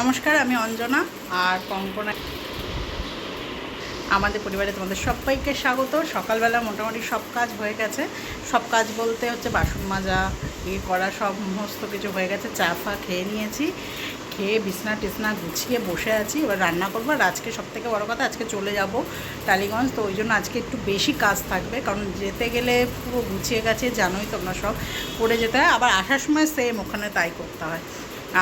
নমস্কার, আমি অঞ্জনা আর কঙ্কনা। আমাদের পরিবারে তোমাদের সবাইকে স্বাগত। সকালবেলা মোটামুটি সব কাজ হয়ে গেছে। সব কাজ বলতে হচ্ছে বাসন মাজা ইয়ে করা সমস্ত কিছু হয়ে গেছে। চা ফা খেয়ে নিয়েছি। খেয়ে বিছনা টিসনা গুছিয়ে বসে আছি। এবার রান্না করব। আর আজকে সব থেকে বড়ো কথা, আজকে চলে যাব টালিগঞ্জ। তো ওই জন্য আজকে একটু বেশি কাজ থাকবে। কারণ যেতে গেলে পুরো গুছিয়ে গেছে, জানোই তোমরা সব। করে যেতে হয়। আবার আসার সময় সেম ওখানে তাই করতে হয়।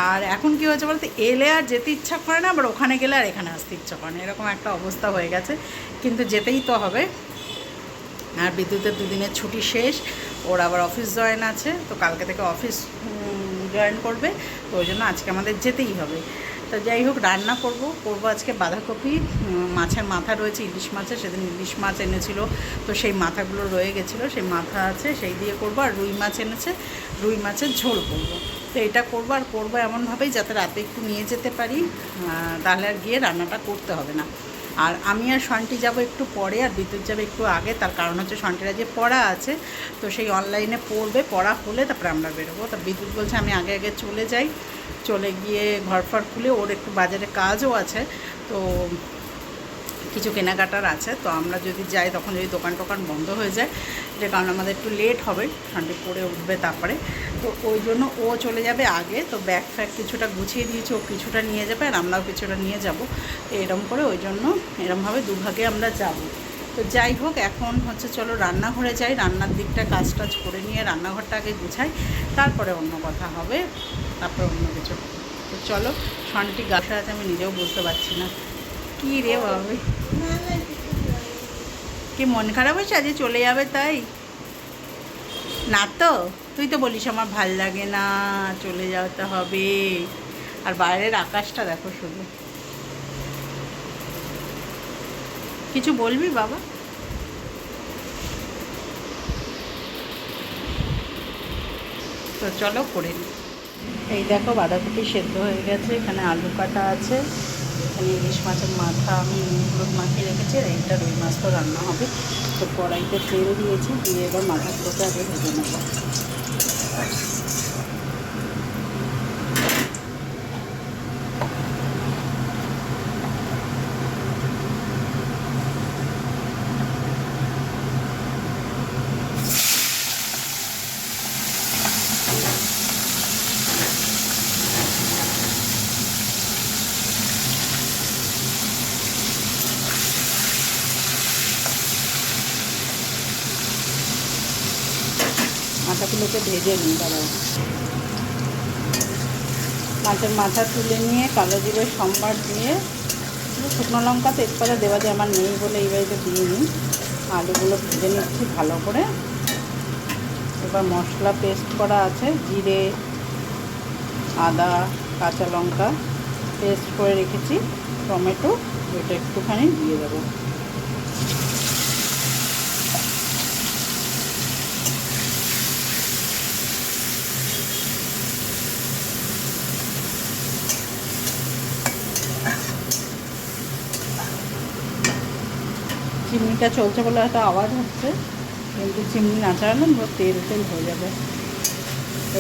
আর এখন কী হয়েছে বলতে, এলে আর যেতে ইচ্ছা করে না, আবার ওখানে গেলে আর এখানে আসতে ইচ্ছা করে না। এরকম একটা অবস্থা হয়ে গেছে, কিন্তু যেতেই তো হবে। আর বিদ্যুতের দুদিনের ছুটি শেষ, ওর আবার অফিস জয়েন আছে, তো কালকে থেকে অফিস জয়েন করবে, তো ওই জন্য আজকে আমাদের যেতেই হবে। তো যাই হোক, রান্না করব করব আজকে বাঁধাকপি মাছের মাথা রয়েছে, ইলিশ মাছের, সেদিন ইলিশ মাছ এনেছিল, তো সেই মাথাগুলো রয়ে গেছিল, সেই মাথা আছে, সেই দিয়ে করব, আর রুই মাছ এনেছে, রুই মাছের ঝোল করব। তো এটা করব আর করব এমনভাবেই যাতে রাতে একটু নিয়ে যেতে পারি তাহলে আর গিয়ে রান্নাটা করতে হবে না। আর আমি আর সন্টি যাব একটু পরে আর বিদ্যুৎ যাবে একটু আগে, তার কারণ হচ্ছে সন্টিরা যে পড়া আছে, তো সেই অনলাইনে পড়বে, পড়া হলে তারপরে আমরা বেরোবো। তা বিদ্যুৎ বলছে আমি আগে আগে চলে যাই, চলে গিয়ে ঘর ফর খুলে ওর একটু বাজারে কাজও আছে, তো কিছু কেনাকাটার আছে, তো আমরা যদি যাই তখন যদি দোকান টোকান বন্ধ হয়ে যায় যে কারণ আমাদের একটু লেট হবে ঠান্ডি পরে উঠবে তারপরে। তো ওই জন্য ও চলে যাবে আগে তো ব্যাগ ফ্যাগ কিছুটা গুছিয়ে দিয়েছে ও কিছুটা নিয়ে যাবে আর আমরাও কিছুটা নিয়ে যাব। তো এরম করে ওই জন্য এরমভাবে দুভাগে আমরা যাব। তো যাই হোক এখন হচ্ছে চলো রান্নাঘরে যাই রান্নার দিকটা কাজ টাজ করে নিয়ে রান্নাঘরটা আগে গুছাই তারপরে অন্য কথা হবে তারপরে অন্য কিছু। তো চলো সনটি গাছা আছে আমি নিজেও বুঝতে পারছি না। কী রে বাবা। কি মন খারাপ হয়েছে? আজকে চলে যাবে তাই? না তো, তুই তো বলিস আমার ভালো লাগে না, চলে যেতে হবে। আর বাইরের আকাশটা দেখো শুধু। কিছু বলবি বাবা? তো চলো করে নিই এই দেখো বাঁধাকপি সেদ্ধ হয়ে গেছে, এখানে আলু কাটা আছে। এখানে ইলিশ মাছের মাথা আমি নুন মাখিয়ে রেখেছি আর এইটা রুই মাছ তো রান্না হবে। তো কড়াইতে তেল দিয়েছি, দিয়ে এবার মাথাগুলোকে আগে ভেজে নেব। মাথাগুলোকে ভেজে নিই দাঁড়াও মাছের মাথা তুলে নিয়ে, কালো জিরে, সম্বার দিয়ে শুকনো লঙ্কা, তেজপাতা দেওয়া যায়, আমার নেই বলে এই বাড়িতে দিয়ে নিই আলুগুলো ভেজে নিচ্ছি ভালো করে। এবার মশলা পেস্ট করা আছে, জিরে, আদা, কাঁচা লঙ্কা, পেস্ট করে রেখেছি, টমেটো, এটা একটুখানি দিয়ে দেবো। চিমনিটা চলছে বলে একটা আওয়াজ হচ্ছে। কিন্তু চিমনি না চালালে তেল তেল হয়ে যাবে।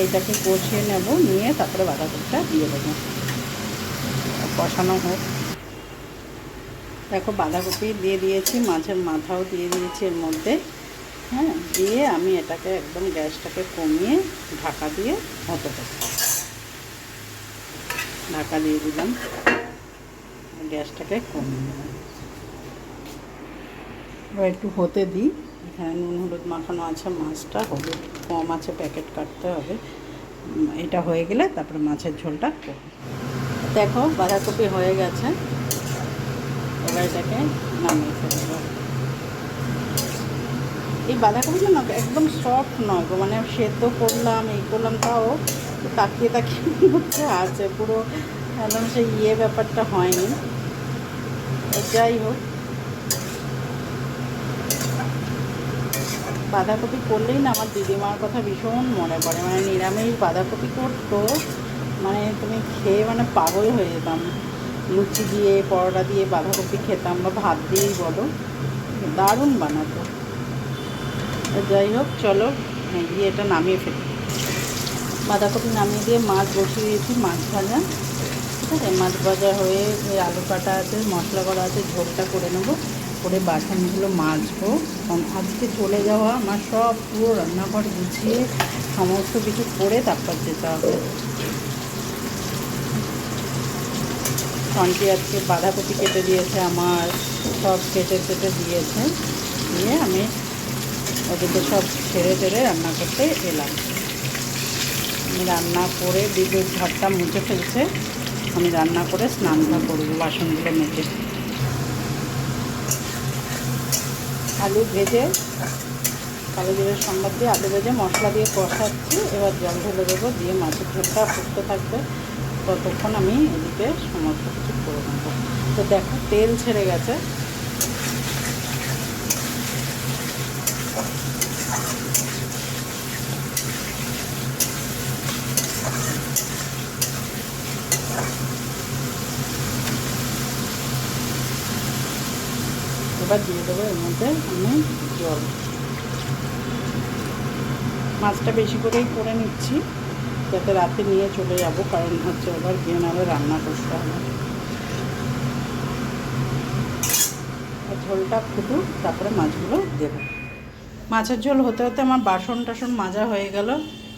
এইটাকে কষিয়ে নেব, নিয়ে তারপরে বাঁধাকপিটা দিয়ে দেবো। কষানো হোক। দেখো বাঁধাকপি দিয়ে দিয়েছি, মাছের মাথাও দিয়ে দিয়েছি এর মধ্যে। হ্যাঁ দিয়ে আমি এটাকে একদম গ্যাসটাকে কমিয়ে ঢাকা দিয়ে হতে দেবো ঢাকা দিয়ে দিলাম। গ্যাসটাকে কমিয়ে দিলাম। এবার একটু হতে দিই। এখানে নুন, হলুদ মাখানো আছে, মাছটা হলুদ কম আছে প্যাকেট কাটতে হবে। এটা হয়ে গেলে তারপরে মাছের ঝোলটা দেখো, বাঁধাকপি হয়ে গেছে। এবার এটাকে নামিয়ে ফেলব। এই বাঁধাকপিটা না একদম সফট নয় গো মানে সেদ্ধ করলাম, এই করলাম, তাও তাকিয়ে তাকিয়ে হচ্ছে আছে, পুরো একদম সেই ইয়ে ব্যাপারটা হয়নি। যাই হোক। বাঁধাকপি করলেই না আমার দিদিমার কথা ভীষণ মনে পড়ে। মানে নিরামিষ বাঁধাকপি করতো মানে তুমি খেয়ে মানে পাগল হয়ে যেতাম। লুচি দিয়ে, পরোটা দিয়ে বাঁধাকপি খেতাম বা ভাত দিয়েই বলো। দারুণ বানাতো। যাই হোক, চলো গিয়ে এটা নামিয়ে ফেলি। বাঁধাকপি নামিয়ে দিয়ে মাছ বসিয়ে দিয়েছি, মাছ ভাজা। ঠিক আছে? মাছ ভাজা হয়ে আলু কাটা আছে, মশলা করা আছে, ঝোলটা করে নেব। করে বাসনগুলো মাজবো। কারণ আজকে চলে যাওয়া আমার সব পুরো রান্নাঘর গুছিয়ে সমস্ত কিছু করে তারপর যেতে হবে। সন্টি আজকে বাঁধাকপি কেটে দিয়েছে, আমার সব কেটে কেটে দিয়েছে। দিয়ে আমি ওদেরকে সব ছেড়ে টেড়ে রান্না করতে এলাম। আমি রান্না করে বিদ্যুৎ ঘরটা মুছে ফেলছে আমি রান্না করে স্নানটা করব বাসনগুলো মেজে। আলু ভেজে কালো জিরের সম্বাদ দিয়ে, আলু ভেজে মশলা দিয়ে কষাচ্ছি। এবার জল ঢেলে দেবো, দিয়ে মাছের ঝোলটা ফুটতে থাকবে। ততক্ষণ আমি এদিকে সমস্ত কিছু করে নেব। তো দেখো, তেল ছেড়ে গেছে। এবার দিয়ে দেবো, এর মধ্যে আমি জল। মাছটা বেশি করেই করে নিচ্ছি, যাতে রাতে নিয়ে চলে যাব, কারণ হচ্ছে এবার গিয়ে নাহলে রান্না করতে হবে। ঝোলটা ফুটুক, তারপরে মাছগুলো দেবো। মাছের ঝোল হতে হতে আমার বাসন টাসন মাজা হয়ে গেল,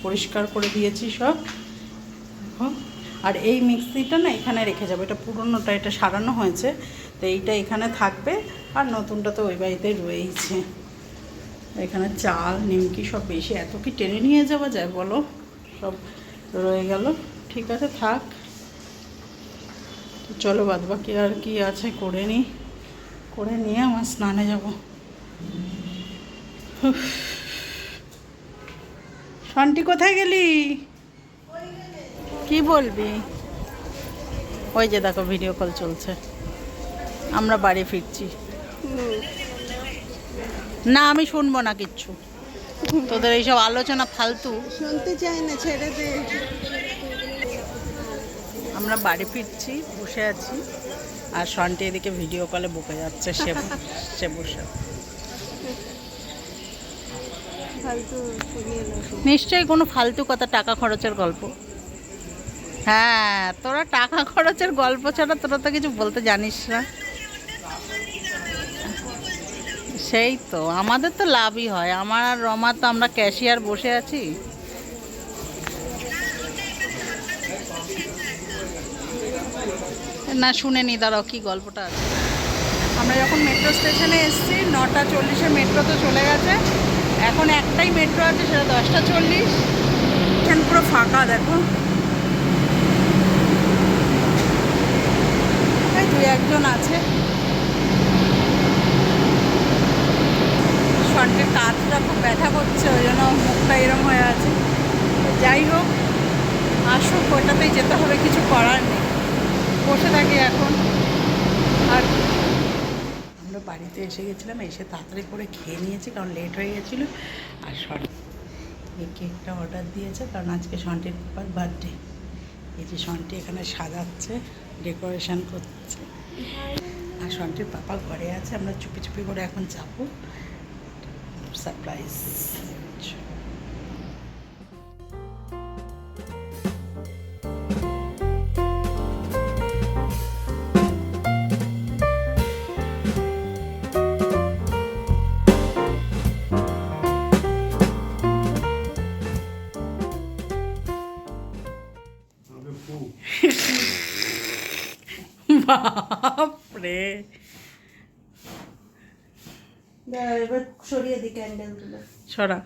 পরিষ্কার করে দিয়েছি সব। আর এই মিক্সিটা না এখানে রেখে যাব, এটা পুরনোটা, এটা সারানো হয়েছে। তো এইটা এখানে থাকবে, আর নতুনটা তো ওই বাড়িতে রয়েইছে। এখানে চাল, নিমকি সব বেশি। এত কি টেনে নিয়ে যাওয়া যায় বলো? সব রয়ে গেল। ঠিক আছে, থাক। চলো বাদ বাকি আর কি আছে করে নি। করে নিয়ে আমার স্নানে যাব। শান্তি কোথায় গেলি? কি বলবি? ওই যে দেখো ভিডিও কল চলছে। আমরা বাড়ি ফিরছি। না আমি শুনব না কিচ্ছু। তোদের এইসব আলোচনা ফালতু। শুনতে চাই না ছেড়ে দে। আমরা বাড়ি ফিরছি বসে আছি। আর সন্টি এদিকে ভিডিও কলে বকে যাচ্ছে সে সে বসে। নিশ্চয়ই কোনো ফালতু কথা টাকা খরচের গল্প। হ্যাঁ তোরা টাকা খরচের গল্প ছাড়া তোরা তো কিছু বলতে জানিস না। সেই তো আমাদের তো লাভই হয়। আমার আর রমা তো আমরা ক্যাশিয়ার বসে আছি। না শুনে নি দাঁড়াও কি গল্পটা আছে? আমরা যখন মেট্রো স্টেশনে এসেছি নটা চল্লিশে মেট্রো তো চলে গেছে। এখন একটাই মেট্রো আছে সেটা দশটা চল্লিশ। এখন পুরো ফাঁকা দেখো। দুই একজন আছে। শর্টের কাঁধটা খুব ব্যথা করছে, ওই জন্য মুখটা এরম হয়ে আছে। যাই হোক, আসুক, ওটাতেই যেতে হবে, কিছু করার নেই। বসে থাকি এখন। আর আমরা বাড়িতে এসে গেছিলাম, এসে তাড়াতাড়ি করে খেয়ে নিয়েছি, কারণ লেট হয়ে গেছিল। আর সরি এই কেকটা অর্ডার দিয়েছে, কারণ আজকে সন্টির পাপার বার্থডে এই যে সন্টি এখানে সাজাচ্ছে ডেকোরেশন করছে। আর সন্টির পাপা ঘরে আছে, আমরা চুপি চুপি করে এখন যাব। Sacrifice. बाप এবার সরিয়ে দি ক্যান্ডেলগুলো ছড়া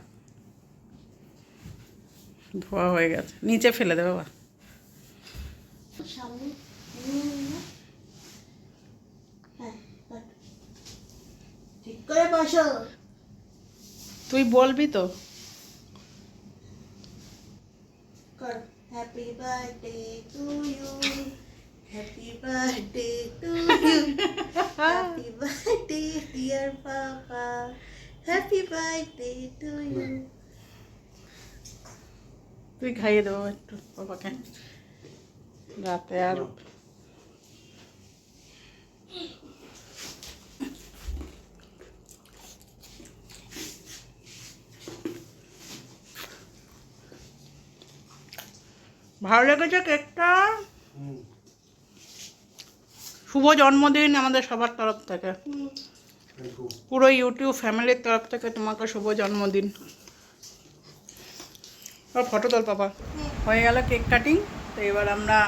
ধোয়া হয়ে গেছে। নিচে ফেলে দেবে বাবা। হ্যাঁ, ঠিক করে বসো। তুই বলবি তো। কর। Happy birthday to you happy birthday to you happy birthday dear papa happy birthday to you তুই খাইয়ে দেবো একটু বাবাকে রাতে আর ভালো লেগেছে কেকটা? শুভ জন্মদিন আমাদের সবার তরফ থেকে। পুরো ইউটিউব ফ্যামিলির তরফ থেকে তোমাকে শুভ জন্মদিন। ফটো তোল পাপা। হয়ে গেল কেক কাটিং, তো এবার আমরা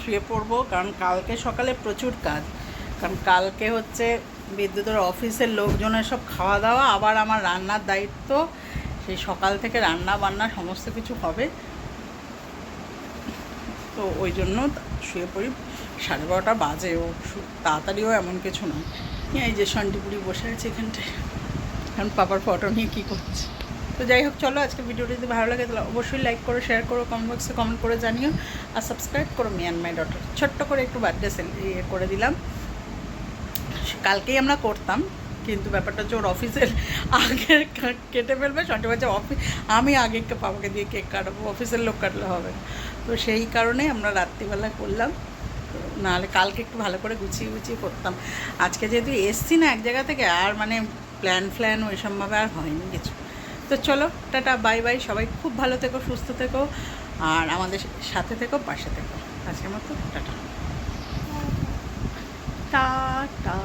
শুয়ে পড়ব, কারণ কালকে সকালে প্রচুর কাজ। কারণ কালকে হচ্ছে বিদ্যুতের অফিসের লোকজনের সব খাওয়া দাওয়া আবার আমার রান্নার দায়িত্ব। সেই সকাল থেকে রান্না বান্না সমস্ত কিছু হবে। তো ওই জন্য শুয়ে পড়ি। সাড়ে বারোটা বাজে, ও তাড়াতাড়িও এমন কিছু নয় এই যে শান্তিপুরি বসে আছে এখানটায়। কারণ পাপার ফটো নিয়ে কী করছে? তো যাই হোক, চলো আজকে ভিডিওটি যদি ভালো লাগে, তাহলে অবশ্যই লাইক করো শেয়ার করো কমেন্ট বক্সে কমেন্ট করে জানিও। আর সাবস্ক্রাইব করো মি অ্যান্ড মাই ডটার ছোট্ট করে একটু বার্থডে সেল ইয়ে করে দিলাম। কালকেই আমরা করতাম, কিন্তু ব্যাপারটা হচ্ছে ওর অফিসের আগে কেটে ফেলবে সন্টে বাজে অফিস আমি আগে পাপাকে দিয়ে কেক কাটাবো অফিসের লোক কাটলে হবে তো সেই কারণে আমরা রাত্রিবেলা করলাম। নাহলে কালকে একটু ভালো করে গুছিয়ে গুছিয়ে করতাম। আজকে যেহেতু এসছি না এক জায়গা থেকে, আর মানে প্ল্যান ফ্ল্যান ওইসবভাবে আর হয়নি কিছু। তো চলো, টাটা বাই বাই সবাই খুব ভালো থেকো, সুস্থ থেকো, আর আমাদের সাথে থেকো, পাশে থেকো। আজকের মতো টাটা। টাটা।